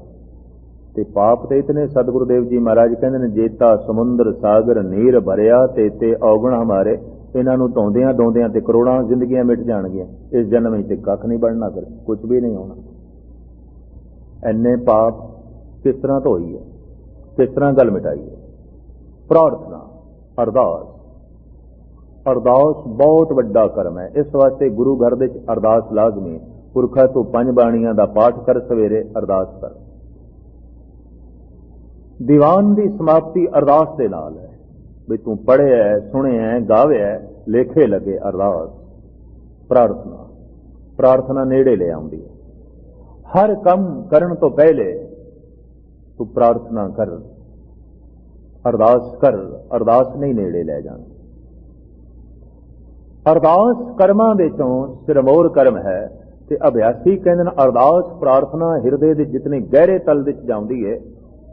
ਤੇ ਪਾਪ ਤੇ ਇਤਨੇ ਸਤਿਗੁਰੂ ਦੇਵ ਜੀ ਮਹਾਰਾਜ ਕਹਿੰਦੇ ਨੇ, ਜੇਤਾ, ਸਮੁੰਦਰ, ਸਾਗਰ, ਨੀਰ ਭਰਿਆ ਤੇ ਤੇ ਔਗਣ ਹਮਾਰੇ ਇਹਨਾਂ ਨੂੰ ਧੋਂਦਿਆਂ ਦੋਂਦਿਆਂ ਤੇ ਕਰੋੜਾਂ ਜ਼ਿੰਦਗੀਆਂ ਮਿਟ ਜਾਣਗੀਆਂ। ਇਸ ਜਨਮ ਵਿੱਚ ਕੱਖ ਨਹੀਂ ਬਣਨਾ ਫਿਰ ਕੁਝ ਵੀ ਨਹੀਂ ਹੋਣਾ। ਐਨੇ ਪਾਪ ਕਿਸ ਤਰ੍ਹਾਂ ਧੋਈ ਹੈ? ਕਿਸ ਤਰ੍ਹਾਂ ਗੱਲ ਮਿਟਾਈ ਹੈ? ਪ੍ਰਾਰਥਨਾ, ਅਰਦਾਸ। ਅਰਦਾਸ ਬਹੁਤ ਵੱਡਾ ਕਰਮ ਹੈ। ਇਸ ਵਾਸਤੇ ਗੁਰੂ ਘਰ ਦੇ ਵਿੱਚ ਅਰਦਾਸ ਲਾਜ਼ਮੀ ਹੈ। ਪੁਰਖਾ ਤੋਂ ਪੰਜ ਬਾਣੀਆਂ ਦਾ ਪਾਠ ਕਰ ਸਵੇਰੇ ਅਰਦਾਸ ਕਰ। ਦੀਵਾਨ ਦੀ ਸਮਾਪਤੀ ਅਰਦਾਸ ਦੇ ਨਾਲ ਹੈ। ਵੀ ਤੂੰ ਪੜ੍ਹਿਆ ਸੁਣਿਆ ਗਾਵਿਆ ਲੇਖੇ ਲੱਗੇ ਅਰਦਾਸ, ਪ੍ਰਾਰਥਨਾ। ਪ੍ਰਾਰਥਨਾ ਨੇੜੇ ਲੈ ਆਉਂਦੀ ਹੈ। ਹਰ ਕੰਮ ਕਰਨ ਤੋਂ ਪਹਿਲੇ ਤੂੰ ਪ੍ਰਾਰਥਨਾ ਕਰ, ਅਰਦਾਸ ਕਰ, ਅਰਦਾਸ ਨਹੀਂ ਨੇੜੇ ਲੈ ਜਾਣਾ। ਅਰਦਾਸ ਕਰਮਾਂ ਵਿੱਚੋਂ ਸਿਰਮੌਰ ਕਰਮ ਹੈ। ਤੇ ਅਭਿਆਸੀ ਕਹਿੰਦੇ ਨੇ, ਅਰਦਾਸ, ਪ੍ਰਾਰਥਨਾ ਹਿਰਦੇ ਦੇ ਜਿਤਨੇ ਗਹਿਰੇ ਤਲ ਵਿੱਚ ਜਾਂਦੀ ਹੈ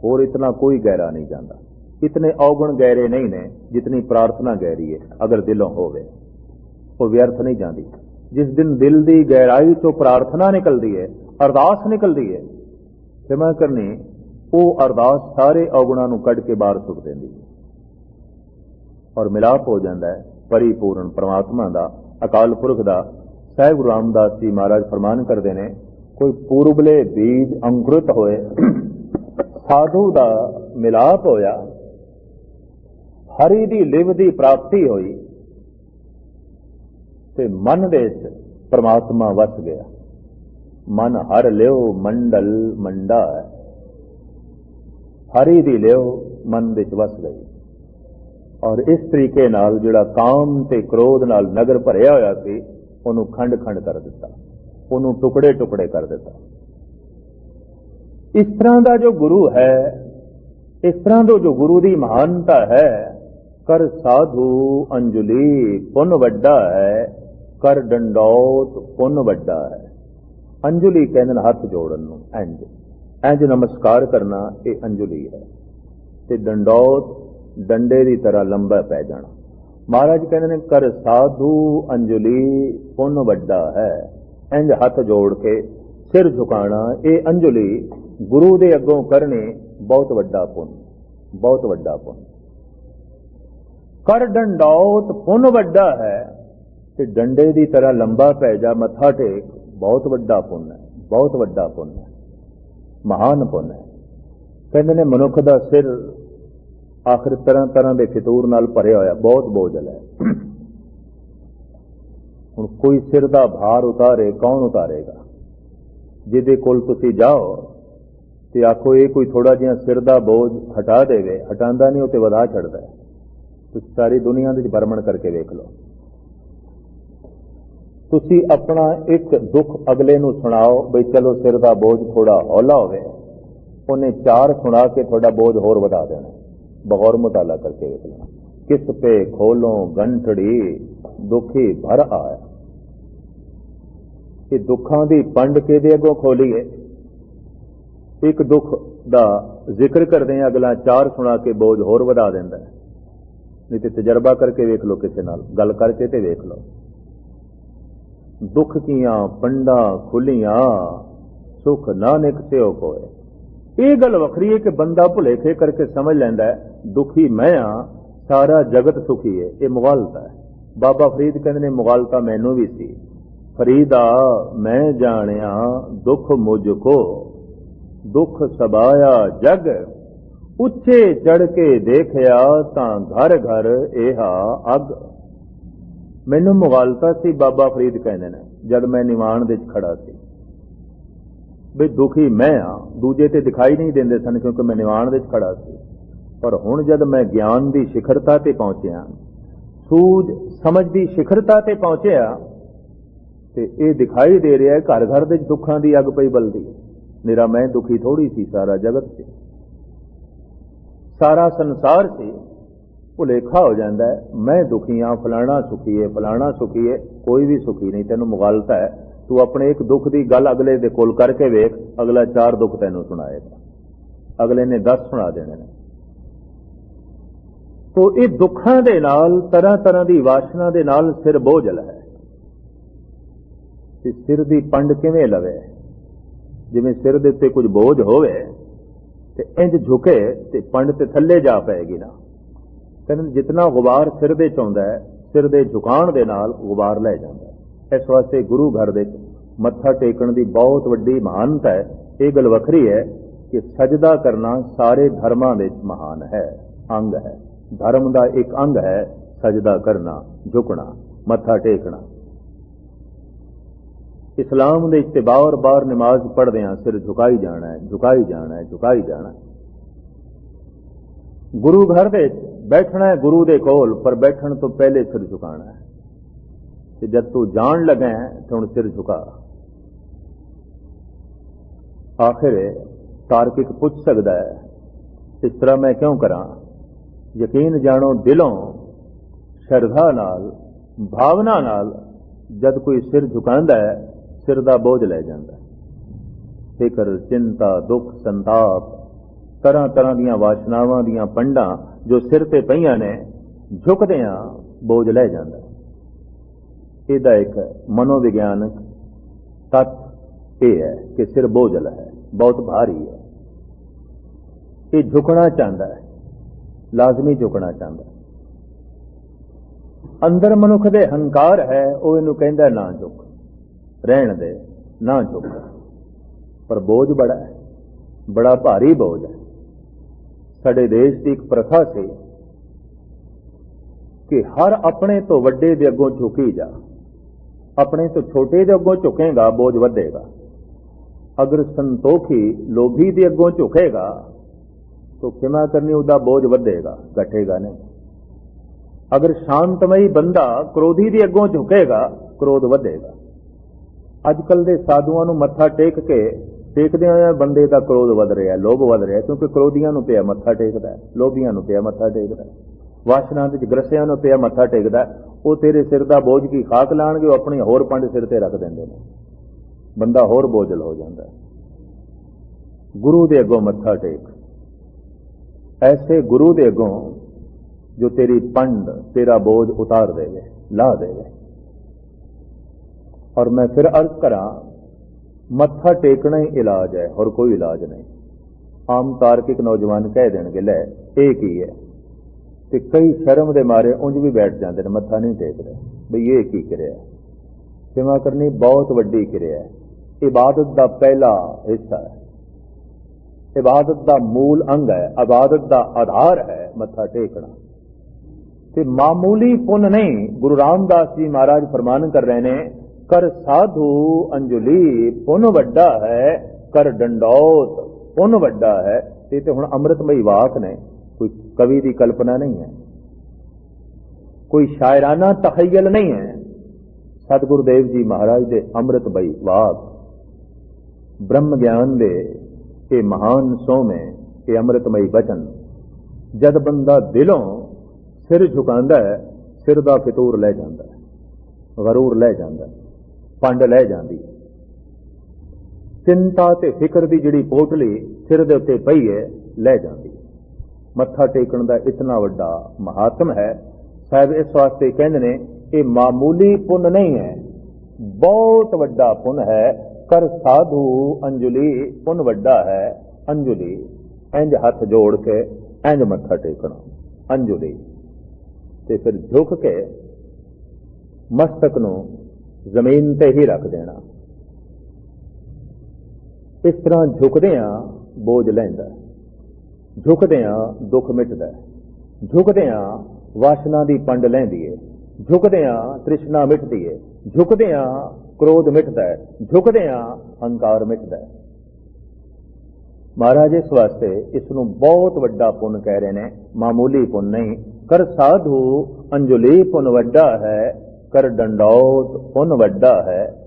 ਹੋਰ ਇਤਨਾ ਕੋਈ ਗਹਿਰਾ ਨਹੀਂ ਜਾਂਦਾ। ਇਤਨੇ ਔਗਣ ਗਹਿਰੇ ਨਹੀਂ ਨੇ, ਜਿਤਨੀ ਪ੍ਰਾਰਥਨਾ ਗਹਿਰੀ ਹੈ ਅਗਰ ਦਿਲੋਂ ਹੋਵੇ। ਉਹ ਵਿਅਰਥ ਨਹੀਂ ਜਾਂਦੀ। ਜਿਸ ਦਿਨ ਦਿਲ ਦੀ ਗਹਿਰਾਈ ਤੋਂ ਪ੍ਰਾਰਥਨਾ ਨਿਕਲਦੀ ਹੈ ਅਰਦਾਸ ਨਿਕਲਦੀ ਹੈ ਖਿਮਾ ਕਰਨੀ, ਉਹ ਅਰਦਾਸ ਸਾਰੇ ਔਗਣਾਂ ਨੂੰ ਕੱਢ ਕੇ ਬਾਹਰ ਸੁੱਟ ਦਿੰਦੀ ਹੈ ਔਰ ਮਿਲਾਪ ਹੋ ਜਾਂਦਾ ਹੈ ਪਰਿਪੂਰਨ ਪ੍ਰਮਾਤਮਾ ਦਾ, ਅਕਾਲ ਪੁਰਖ ਦਾ ਸਹਿਬ ਗੁਰੂ ਰਾਮਦਾਸ ਜੀ ਮਹਾਰਾਜ ਫਰਮਾਨ ਕਰਦੇ ਨੇ, ਕੋਈ ਪੂਰਬਲੇ ਬੀਜ ਅੰਕੁਰਿਤ ਹੋਏ, ਸਾਧੂ ਦਾ ਮਿਲਾਪ ਹੋਇਆ, ਹਰੀ ਦੀ ਲਿਵ ਦੀ ਪ੍ਰਾਪਤੀ ਹੋਈ, ਤੇ ਮਨ ਵਿੱਚ ਪ੍ਰਮਾਤਮਾ ਵਸ ਗਿਆ। ਮਨ ਹਰ ਲਿਓ ਮੰਡਲ ਮੰਡਾ ਹਰੀ ਦੀ ਲਿਓ ਮਨ ਵਿੱਚ ਵਸ ਗਈ। ਔਰ ਇਸ ਤਰੀਕੇ ਨਾਲ ਜਿਹੜਾ ਕਾਮ ਤੇ ਕ੍ਰੋਧ ਨਾਲ ਨਗਰ ਭਰਿਆ ਹੋਇਆ ਸੀ ਉਹਨੂੰ ਖੰਡ-ਖੰਡ ਕਰ ਦਿੱਤਾ। ਉਹਨੂੰ ਟੁਕੜੇ-ਟੁਕੜੇ ਕਰ ਦਿੱਤਾ। ਇਸ ਤਰ੍ਹਾਂ ਦਾ ਜੋ ਗੁਰੂ ਹੈ, ਇਸ ਤਰ੍ਹਾਂ ਦਾ ਜੋ ਗੁਰੂ ਦੀ ਮਹਾਨਤਾ ਹੈ, ਕਰ ਸਾਧੂ ਅੰਜਲੀ ਪੁੰਨ ਵੱਡਾ ਹੈ, ਕਰ ਡੰਡੌਤ ਪੁੰਨ ਵੱਡਾ ਹੈ। ਅੰਜਲੀ ਕਹਿੰਦੇ ਹੱਥ ਜੋੜਨ ਨੂੰ ਇੰਜ ਇੰਜ ਨਮਸਕਾਰ ਕਰਨਾ ਇਹ ਅੰਜਲੀ ਹੈ। ਤੇ ਡੰਡੌਤ ਡੰਡੇ ਦੀ ਤਰ੍ਹਾਂ ਲੰਬਾ ਪੈ ਜਾਣਾ। ਮਹਾਰਾਜ ਕਹਿੰਦੇ ਨੇ, ਕਰ ਸਾਧੂ ਅੰਜਲੀ, ਪੁੰਨ ਵੱਡਾ ਹੈ। ਇੰਜ ਹੱਥ ਜੋੜ ਕੇ ਸਿਰ ਝੁਕਾਣਾ, ਇਹ ਅੰਜਲੀ ਗੁਰੂ ਦੇ ਅੱਗੋਂ ਕਰਨੀ ਬਹੁਤ ਵੱਡਾ ਪੁੰਨ, ਬਹੁਤ ਵੱਡਾ ਪੁੰਨ। ਕਰ ਡੰਡੌਤ, ਪੁੰਨ ਵੱਡਾ ਹੈ। ਤੇ ਡੰਡੇ ਦੀ ਤਰ੍ਹਾਂ ਲੰਬਾ ਪੈ ਜਾ, ਮੱਥਾ ਟੇਕ, ਬਹੁਤ ਵੱਡਾ ਪੁੰਨ ਹੈ, ਬਹੁਤ ਵੱਡਾ ਪੁੰਨ ਹੈ, ਮਹਾਨ ਪੁੰਨ ਹੈ। ਕਹਿੰਦੇ ਨੇ, ਮਨੁੱਖ ਦਾ ਸਿਰ ਆਖਰ ਤਰ੍ਹਾਂ ਤਰ੍ਹਾਂ ਦੇ ਫਿਤੂਰ ਨਾਲ ਭਰਿਆ ਹੋਇਆ, ਬਹੁਤ ਬੋਝਲ ਹੈ। ਹੁਣ ਕੋਈ ਸਿਰ ਦਾ ਭਾਰ ਉਤਾਰੇ, ਕੌਣ ਉਤਾਰੇਗਾ? ਜਿਹਦੇ ਕੋਲ ਤੁਸੀਂ ਜਾਓ ਤੇ ਆਖੋ, ਇਹ ਕੋਈ ਥੋੜਾ ਜਿਹਾ ਸਿਰ ਦਾ ਬੋਝ ਹਟਾ ਦੇਵੇ, ਹਟਾਉਂਦਾ ਨਹੀਂ, ਉਹ ਤੇ ਵਧਾ ਛੱਡਦਾ ਤੁਸੀਂ ਸਾਰੀ ਦੁਨੀਆ ਦੇ ਵਿੱਚ ਭਰਮਣ ਕਰਕੇ ਵੇਖ ਲਓ। ਤੁਸੀਂ ਆਪਣਾ ਇੱਕ ਦੁੱਖ ਅਗਲੇ ਨੂੰ ਸੁਣਾਓ, ਬਈ ਚਲੋ ਸਿਰ ਦਾ ਬੋਝ ਥੋੜਾ ਹੌਲਾ ਹੋਵੇ, ਉਹਨੇ ਚਾਰ ਸੁਣਾ ਕੇ ਤੁਹਾਡਾ ਬੋਝ ਹੋਰ ਵਧਾ ਦੇਣਾ। ਬਗੌਰ ਮੁਤਾਲਾ ਕਰਕੇ ਵੇਖ ਲੈਣਾ। ਕਿਸ ਪੇ ਖੋਲੋਂ ਗੰਠੜੀ ਦੁਖੀ ਭਰ ਆਇਆ। ਇਹ ਦੁੱਖਾਂ ਦੀ ਪੰਡ ਕਿਹਦੇ ਅੱਗੋਂ ਖੋਲੀਏ ਇੱਕ ਦੁੱਖ ਦਾ ਜ਼ਿਕਰ ਕਰਦੇ ਆ, ਅਗਲਾ ਚਾਰ ਸੁਣਾ ਕੇ ਬੋਝ ਹੋਰ ਵਧਾ ਦਿੰਦਾ ਨਹੀਂ ਤੇ ਤਜਰਬਾ ਕਰਕੇ ਵੇਖ ਲਓ ਕਿਸੇ ਨਾਲ, ਗੱਲ ਕਰਕੇ ਤੇ ਵੇਖ ਲਓ। ਦੁੱਖ ਕੀਆਂ ਪੰਡਾਂ ਖੁੱਲੀਆਂ, ਸੁਖ ਨਾਨਕ ਸਿਓ ਕੋਏ। ਇਹ ਗੱਲ ਵੱਖਰੀ ਹੈ ਕਿ ਬੰਦਾ ਭੁਲੇਖੇ ਕਰਕੇ ਸਮਝ ਲੈਂਦਾ ਦੁਖੀ ਮੈਂ ਆ ਸਾਰਾ ਜਗਤ ਸੁਖੀ ਹੈ, ਇਹ ਮੁਗਾਲਤਾ ਹੈ। ਬਾਬਾ ਫਰੀਦ ਕਹਿੰਦੇ ਨੇ, ਮੁਗਾਲਤਾ ਮੈਨੂੰ ਵੀ ਸੀ। ਫਰੀਦਾ, ਮੈਂ ਜਾਣਿਆ, ਦੁੱਖ ਮੁਝ ਕੋ। ਦੁੱਖ ਸਬਾਇਆ ਜਗ, ਉੱਚੇ ਚੜ ਕੇ ਦੇਖਿਆ ਤਾਂ ਘਰ ਘਰ ਇਹਾ ਅਗ। ਮੈਨੂੰ ਮੁਗਾਲਤਾ ਸੀ, ਬਾਬਾ ਫਰੀਦ ਕਹਿੰਦੇ ਨੇ, ਜਦ ਮੈਂ ਨਿਵਾਣ ਦੇ ਵਿੱਚ ਖੜਾ ਸੀ। ਵੀ ਦੁਖੀ ਮੈਂ ਆ, ਦੂਜੇ ਤੇ ਦਿਖਾਈ ਨਹੀਂ ਦਿੰਦੇ ਸਨ ਕਿਉਂਕਿ ਮੈਂ ਨਿਵਾਣ ਵਿੱਚ ਖੜਾ ਸੀ। ਪਰ ਹੁਣ ਜਦ ਮੈਂ ਗਿਆਨ ਦੀ ਸਿਖਰਤਾ ਤੇ ਪਹੁੰਚਿਆ, ਸੂਝ ਸਮਝ ਦੀ ਸਿਖਰਤਾ ਤੇ ਪਹੁੰਚਿਆ, ਤੇ ਇਹ ਦਿਖਾਈ ਦੇ ਰਿਹਾ ਘਰ ਘਰ ਦੇ ਦੁੱਖਾਂ ਦੀ ਅੱਗ ਪਈ ਬਲਦੀ। ਮੇਰਾ ਮੈਂ ਦੁਖੀ ਥੋੜੀ ਸੀ ਸਾਰਾ ਜਗਤ ਸੀ ਸਾਰਾ ਸੰਸਾਰ ਸੀ, ਭੁਲੇਖਾ ਹੋ ਜਾਂਦਾ ਮੈਂ ਦੁਖੀ ਹਾਂ, ਫਲਾਣਾ ਸੁਖੀ ਹੈ, ਫਲਾਣਾ ਸੁਖੀ ਹੈ, ਕੋਈ ਵੀ ਸੁਖੀ ਨਹੀਂ, ਤੈਨੂੰ ਮੁਗਾਲਤਾ ਹੈ। ਤੂੰ ਆਪਣੇ ਇੱਕ ਦੁੱਖ ਦੀ ਗੱਲ ਅਗਲੇ ਦੇ ਕੋਲ ਕਰਕੇ ਵੇਖ, ਅਗਲਾ ਚਾਰ ਦੁੱਖ ਤੈਨੂੰ ਸੁਣਾਏਗਾ। ਅਗਲੇ ਨੇ 10 ਸੁਣਾ ਦੇਣੇ ਨੇ। ਤੋ ਇਹ ਦੁੱਖਾਂ ਦੇ ਨਾਲ ਤਰ੍ਹਾਂ ਤਰ੍ਹਾਂ ਦੀ ਵਾਸ਼ਨਾ ਦੇ ਨਾਲ ਸਿਰ ਬੋਝਲ ਹੈ ਤੇ ਸਿਰ ਦੀ ਪੰਡ ਕਿਵੇਂ ਲਵੇ? ਜਿਵੇਂ ਸਿਰ ਦੇ ਉੱਤੇ ਕੁਝ ਬੋਝ ਹੋਵੇ, ਤੇ ਇੰਜ ਝੁਕੇ ਤੇ ਪੰਡ ਤੇ ਥੱਲੇ ਜਾ ਪਏਗੀ ਨਾ। ਕਹਿੰਦੇ ਜਿੰਨਾ ਗੁਬਾਰ ਸਿਰ ਦੇ ਚ ਆਉਂਦਾ ਹੈ, ਸਿਰ ਦੇ ਝੁਕਾਣ ਦੇ ਨਾਲ ਗੁਬਾਰ ਲੈ ਜਾਂਦਾ ਹੈ। ਇਸ ਵਾਸਤੇ ਗੁਰੂ ਘਰ ਦੇ ਵਿੱਚ ਮੱਥਾ ਟੇਕਣ ਦੀ ਬਹੁਤ ਵੱਡੀ ਮਹਾਨਤਾ ਹੈ। ਇਹ ਗੱਲ ਵੱਖਰੀ ਹੈ ਕਿ ਸਜਦਾ ਕਰਨਾ ਸਾਰੇ ਧਰਮਾਂ ਵਿੱਚ ਮਹਾਨ ਹੈ, ਅੰਗ ਹੈ। ਧਰਮ ਦਾ ਇੱਕ ਅੰਗ ਹੈ ਸਜਦਾ ਕਰਨਾ, ਝੁਕਣਾ, ਮੱਥਾ ਟੇਕਣਾ। ਇਸਲਾਮ ਦੇ ਵਿੱਚ ਬਾਰ-ਬਾਰ ਨਮਾਜ਼ ਪੜ੍ਹਦੇ ਆ ਸਿਰ ਝੁਕਾਈ ਜਾਣਾ ਹੈ ਝੁਕਾਈ ਜਾਣਾ ਹੈ ਝੁਕਾਈ ਜਾਣਾ। ਗੁਰੂ ਘਰ ਦੇ ਬੈਠਣਾ ਹੈ ਗੁਰੂ ਦੇ ਕੋਲ, ਪਰ ਬੈਠਣ ਤੋਂ ਪਹਿਲੇ ਸਿਰ ਝੁਕਾਣਾ ਹੈ। ਤੇ ਜਦ ਤੂੰ ਜਾਣ ਲੱਗਾ ਹੈ, ਤੇ ਹੁਣ ਸਿਰ ਝੁਕਾ। ਆਖਿਰ ਤਾਰਕਿਕ ਪੁੱਛ ਸਕਦਾ ਹੈ, ਇਸ ਤਰ੍ਹਾਂ ਮੈਂ ਕਿਉਂ ਕਰਾਂ? ਯਕੀਨ ਜਾਣੋ ਦਿਲੋਂ, ਸ਼ਰਧਾ ਨਾਲ, ਭਾਵਨਾ ਨਾਲ ਜਦ ਕੋਈ ਸਿਰ ਝੁਕਾਉਂਦਾ ਹੈ, ਸਿਰ ਦਾ ਬੋਝ ਲੈ ਜਾਂਦਾ ਹੈ। ਫਿਕਰ, ਚਿੰਤਾ, ਦੁੱਖ, ਸੰਤਾਪ ਤਰ੍ਹਾਂ ਤਰ੍ਹਾਂ ਦੀਆਂ ਵਾਸ਼ਨਾਵਾਂ ਦੀਆਂ ਪੰਡਾਂ ਜੋ ਸਿਰ ਤੇ ਪਈਆਂ ਨੇ ਝੁਕਦੇ ਆ ਬੋਝ ਲੈ ਜਾਂਦਾ ਇਹਦਾ ਇੱਕ ਮਨੋਵਿਗਿਆਨਕ ਤੱਤ ਇਹ ਹੈ ਕਿ ਸਿਰ ਬੋਝਲ ਹੈ, ਬਹੁਤ ਭਾਰੀ ਹੈ। ਇਹ ਝੁਕਣਾ ਚਾਹੁੰਦਾ ਹੈ, ਲਾਜ਼ਮੀ ਝੁਕਣਾ ਚਾਹੁੰਦਾ ਅੰਦਰ ਮਨੁੱਖ ਦੇ ਹੰਕਾਰ ਹੈ, ਉਹ ਇਹਨੂੰ ਕਹਿੰਦਾ ਨਾ ਝੁਕ। ਰਹਿਣ ਦੇ, ਨਾ ਝੁਕ। ਪਰ ਬੋਝ ਬੜਾ ਹੈ, ਬੜਾ ਭਾਰੀ ਬੋਝ ਹੈ। ਸਾਡੇ ਦੇਸ਼ ਦੀ ਇੱਕ ਪ੍ਰਥਾ ਸੀ ਕਿ ਹਰ ਆਪਣੇ ਤੋਂ ਵੱਡੇ ਦੇ ਅੱਗੋਂ ਝੁਕੀ ਜਾ। ਆਪਣੇ ਤੋਂ ਛੋਟੇ ਦੇ ਅੱਗੋਂ ਝੁਕੇਗਾ, ਬੋਝ ਵਧੇਗਾ। ਅਗਰ ਸੰਤੋਖੀ ਲੋਭੀ ਦੇ ਅੱਗੋਂ ਝੁਕੇਗਾ, ਤਾਂ ਕਿਮਾ ਕਰਨੀ, ਉਹਦਾ ਬੋਝ ਵਧੇਗਾ, ਘਟੇਗਾ ਨਹੀਂ। ਅਗਰ ਸ਼ਾਂਤਮਈ ਬੰਦਾ ਕ੍ਰੋਧੀ ਦੀ ਅੱਗੋਂ ਝੁਕੇਗਾ, ਕ੍ਰੋਧ ਵਧੇਗਾ। ਅੱਜ ਕੱਲ ਦੇ ਸਾਧੂਆਂ ਨੂੰ ਮੱਥਾ ਟੇਕ ਕੇ ਟੇਕਦੇ ਹੋਏ ਬੰਦੇ ਦਾ ਕ੍ਰੋਧ ਵਧ ਰਿਹਾ, ਲੋਭ ਵਧ ਰਿਹਾ, ਕਿਉਂਕਿ ਕ੍ਰੋਧੀਆਂ ਨੂੰ ਪਿਆ ਮੱਥਾ ਟੇਕਦਾ ਲੋਭੀਆਂ ਨੂੰ ਪਿਆ ਮੱਥਾ ਟੇਕਦਾ ਵਾਸ਼ਨਾ ਦੇ ਗ੍ਰਸਿਆਂ ਨੂੰ ਪਿਆ ਮੱਥਾ ਟੇਕਦਾ ਉਹ ਤੇਰੇ ਸਿਰ ਦਾ ਬੋਝ ਕੀ ਖਾਕ ਲਾਣਗੇ, ਉਹ ਆਪਣੀ ਹੋਰ ਪੰਡ ਸਿਰ ਤੇ ਰੱਖ ਦਿੰਦੇ ਨੇ। ਬੰਦਾ ਹੋਰ ਬੋਝਲ ਹੋ ਜਾਂਦਾ ਗੁਰੂ ਦੇ ਅੱਗੋਂ ਮੱਥਾ ਟੇਕ। ਐਸੇ ਗੁਰੂ ਦੇ ਅੱਗੋਂ ਜੋ ਤੇਰੀ ਪੰਡ, ਤੇਰਾ ਬੋਝ ਉਤਾਰ ਦੇਵੇ ਲਾ ਦੇਵੇ। ਔਰ ਮੈਂ ਫਿਰ ਅਰਜ਼ ਕਰਾਂ, ਮੱਥਾ ਟੇਕਣਾ ਹੀ ਇਲਾਜ ਹੈ, ਹੋਰ ਕੋਈ ਇਲਾਜ ਨਹੀਂ। ਆਮ ਤਾਰਕਿਕ ਨੌਜਵਾਨ ਕਹਿ ਦੇਣਗੇ, ਲੈ, ਇਹ ਕੀ ਹੈ? ਤੇ ਕਈ ਸ਼ਰਮ ਦੇ ਮਾਰੇ ਉਂਝ ਵੀ ਬੈਠ ਜਾਂਦੇ ਨੇ, ਮੱਥਾ ਨਹੀਂ ਟੇਕਦੇ। ਬਈ ਇਹ ਕੀ ਕਿਰਿਆ? ਹੈ ਸੇਵਾ ਕਰਨੀ ਬਹੁਤ ਵੱਡੀ ਕਿਰਿਆ ਹੈ। ਇਬਾਦਤ ਦਾ ਪਹਿਲਾ ਹਿੱਸਾ ਹੈ। ਇਬਾਦਤ ਦਾ ਮੂਲ ਅੰਗ ਹੈ। ਇਬਾਦਤ ਦਾ ਆਧਾਰ ਹੈ ਮੱਥਾ ਟੇਕਣਾ। ਤੇ ਮਾਮੂਲੀ ਪੁੰਨ ਨਹੀਂ, ਗੁਰੂ ਰਾਮਦਾਸ ਜੀ ਮਹਾਰਾਜ ਫਰਮਾਨ ਕਰ ਰਹੇ ਨੇ, ਕਰ ਸਾਧੂ ਅੰਜਲੀ, ਪੁੰਨ ਵੱਡਾ ਹੈ, ਕਰ ਡੰਡੌਤ, ਪੁੰਨ ਵੱਡਾ ਹੈ। ਇਹ ਤੇ ਹੁਣ ਅੰਮ੍ਰਿਤਮਈ ਵਾਕ ਨੇ। ਕੋਈ ਕਵੀ ਦੀ ਕਲਪਨਾ ਨਹੀਂ ਹੈ। ਕੋਈ ਸ਼ਾਇਰਾਨਾ ਤਖਯਲ ਨਹੀਂ ਹੈ। ਸਤਿਗੁਰੂ ਦੇਵ ਜੀ ਮਹਾਰਾਜ ਦੇ ਅੰਮ੍ਰਿਤਮਈ ਵਾਕ, ਬ੍ਰਹਮ ਗਿਆਨ ਦੇ ਇਹ ਮਹਾਨ ਸੋਮੇ ਇਹ ਅੰਮ੍ਰਿਤਮਈ ਬਚਨ, ਜਦ ਬੰਦਾ ਦਿਲੋਂ ਸਿਰ ਝੁਕਾਉਂਦਾ ਹੈ, ਸਿਰ ਦਾ ਫਿਤੂਰ ਲੈ ਜਾਂਦਾ ਹੈ ਗਰੂਰ ਲੈ ਜਾਂਦਾ ਹੈ, ਪੰਡ ਲੈ ਜਾਂਦੀ ਹੈ। ਚਿੰਤਾ ਤੇ ਫਿਕਰ ਦੀ ਜਿਹੜੀ ਪੋਟਲੀ ਸਿਰ ਦੇ ਉੱਤੇ ਪਈ ਹੈ, ਲੈ ਜਾਂਦੀ ਮੱਥਾ ਟੇਕਣ ਦਾ ਇਤਨਾ ਵੱਡਾ ਮਹਾਤਮ ਹੈ। ਸਾਹਿਬ ਇਸ ਵਾਸਤੇ ਕਹਿੰਦੇ ਨੇ, ਇਹ ਮਾਮੂਲੀ ਪੁੰਨ ਨਹੀਂ ਹੈ। ਬਹੁਤ ਵੱਡਾ ਪੁੰਨ ਹੈ। ਕਰ ਸਾਧੂ ਅੰਜਲੀ, ਪੁੰਨ ਵੱਡਾ ਹੈ ਅੰਜਲੀ। ਇੰਜ ਹੱਥ ਜੋੜ ਕੇ, ਇੰਜ ਮੱਥਾ ਟੇਕਣਾ, ਅੰਜਲੀ। ਤੇ ਫਿਰ ਝੁਕ ਕੇ ਮਸਤਕ ਨੂੰ ਜ਼ਮੀਨ ਤੇ ਹੀ ਰੱਖ ਦੇਣਾ। ਇਸ ਤਰ੍ਹਾਂ ਝੁਕਦੇ ਝੁਕਦਿਆਂ ਬੋਝ ਲੈਂਦਾ ਹੈ। ਝੁਕਦਿਆਂ ਦੁੱਖ ਮਿਟਦਾ ਹੈ। ਝੁਕਦਿਆਂ ਵਾਸਨਾ ਦੀ ਪੰਡ ਲੈਂਦੀ ਏ। ਝੁਕਦਿਆਂ ਤ੍ਰਿਸ਼ਨਾ ਮਿਟਦੀ ਏ। ਝੁਕਦਿਆਂ ਕ੍ਰੋਧ ਮਿਟਦਾ ਹੈ। ਝੁਕਦਿਆਂ ਹੰਕਾਰ ਮਿਟਦਾ ਹੈ। ਮਹਾਰਾਜ, ਇਸ ਵਾਸਤੇ ਇਸ ਨੂੰ ਬਹੁਤ ਵੱਡਾ ਪੁੰਨ ਕਹਿ ਰਹੇ ਨੇ। ਮਾਮੂਲੀ ਪੁੰਨ ਨਹੀਂ। ਕਰ ਸਾਧੂ ਅੰਜਲੀ ਪੁੰਨ ਵੱਡਾ ਹੈ। ਕਰ ਡੰਡੌਤ ਪੁੰਨ ਵੱਡਾ ਹੈ।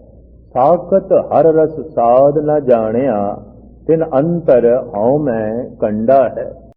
ਸਾਖਤ ਹਰ ਰਸ ਸਾਧ ਨਾ ਜਾਣਿਆ। ਤਿਨ ਅੰਤਰ ਹਉ ਮੈਂ ਕੰਡਾ ਹੈ।